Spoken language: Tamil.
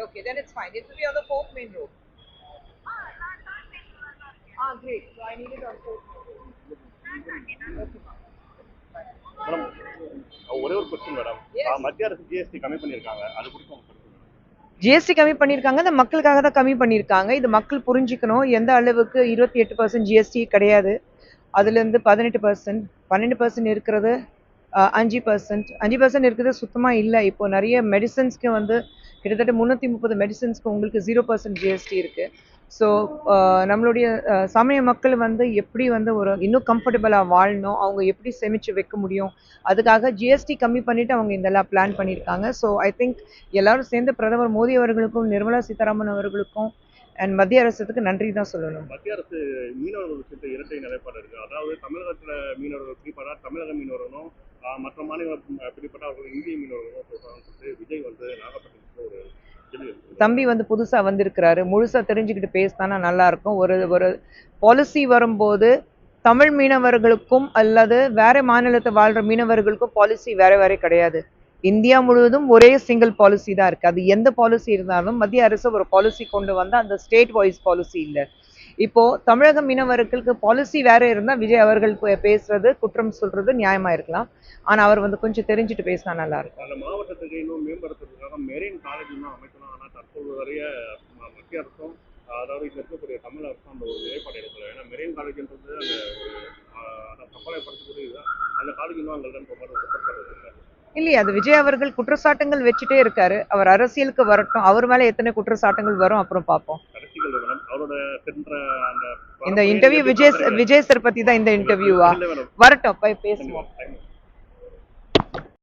Okay, then it's fine. It will be on the fourth main road. Ah, great. So I need it on fourth main road. Okay, ma'am. Madam ஒரே ஒரு கொஸ்டின் மேடம் Yes. மத்திய அரசு ஜிஎஸ்டி கம்மி அது குறித்து என்ன? ஜிஎஸ்டி கம்மி பண்ணியிருக்காங்க இந்த மக்களுக்காக தான் கம்மி பண்ணியிருக்காங்க இது மக்கள் புரிஞ்சுக்கணும் எந்த அளவுக்கு இருபத்தி எட்டு பர்சன்ட் ஜிஎஸ்டி கிடையாது அதுலேருந்து பதினெட்டு பர்சன்ட் பன்னெண்டு பர்சன்ட் இருக்கிறது அஞ்சு பர்சன்ட் அஞ்சு பர்சன்ட் இருக்கிறது சுத்தமாக இல்லை இப்போ நிறைய மெடிசன்ஸ்க்கு வந்து கிட்டத்தட்ட முந்நூற்றி முப்பது மெடிசன்ஸ்க்கு உங்களுக்கு ஜீரோ பர்சன்ட் ஜிஎஸ்டி இருக்குது ஸோ நம்மளுடைய சமய மக்கள் வந்து எப்படி வந்து ஒரு இன்னும் கம்ஃபர்டபுளாக வாழணும் அவங்க எப்படி சேமித்து வைக்க முடியும் அதுக்காக ஜிஎஸ்டி கம்மி பண்ணிவிட்டு அவங்க இதெல்லாம் பிளான் பண்ணியிருக்காங்க. ஸோ ஐ திங்க் எல்லாரும் சேர்ந்து பிரதமர் மோடி அவர்களுக்கும் நிர்மலா சீதாராமன் அவர்களுக்கும் அண்ட் மத்திய அரசுக்கு நன்றி தான் சொல்லணும். மத்திய அரசு மீனவர்கள் விஷயத்தை இரட்டை நிலைப்பாடு இருக்கு. அதாவது தமிழகத்துல மீனவர்கள் பிடிப்பதா தமிழக மீனவர்களும் மற்ற மாநிலம் பிடிப்பட்டவர்கள் இந்திய மீனவர்களும் சொல்றாங்கன்னு சொல்லிட்டு விஜய் வந்து நாகப்பட்டினத்தில் ஒரு தம்பி வந்து புதுசா வந்திருக்கிறாரு. முழுசா தெரிஞ்சுக்கிட்டு பேசினா நல்லா இருக்கும் ஒரு ஒரு பாலிசி வரும்போது தமிழ் மீனவர்களுக்கும் அல்லது வேற மாநிலத்தை வாழ்ற மீனவர்களுக்கும் பாலிசி வேற வேற கிடையாது. இந்தியா முழுவதும் ஒரே சிங்கிள் பாலிசி தான் இருக்கு. அது எந்த பாலிசி இருந்தாலும் மத்திய அரசு ஒரு பாலிசி கொண்டு வந்தா அந்த ஸ்டேட் வைஸ் பாலிசி இல்லை. இப்போ தமிழக மீனவர்களுக்கு பாலிசி வேற இருந்தா விஜய் அவர்கள் பேசுறது குற்றம் சொல்றது நியாயமா இருக்கலாம். ஆனா அவர் வந்து கொஞ்சம் தெரிஞ்சுட்டு பேசினா நல்லா இருக்கும். மாவட்டத்துக்கு இன்னும் மேம்படுத்துறதுக்காக மெரைன் காலேஜ் தான் அமைக்கலாம் ஆனால் தற்போது வரைய மத்திய அரசும் அதாவது இங்க இருக்கக்கூடிய தமிழ் அரசும் அந்த ஒரு நிலைப்பாடு எடுக்கல. ஏன்னா மெரைன் காலேஜ்ன்றது அந்த ஒரு ஆஹ், அந்த கப்பலை படிக்கக்கூடிய அந்த காலேஜ் இன்னும் அங்கே ரொம்ப இல்லையே அது விஜய் அவர்கள் குற்றச்சாட்டுங்கள் வச்சுட்டே இருக்காரு. அவர் அரசியலுக்கு வரட்டும். அவர் மேல எத்தனை குற்றச்சாட்டுகள் வரும் அப்புறம் பார்ப்போம். அவரோட இந்த இன்டர்வியூ விஜய் விஜய் சார் பத்தி தான் இந்த இன்டர்வியூவா வரட்டும் போய் பேசுவோம்.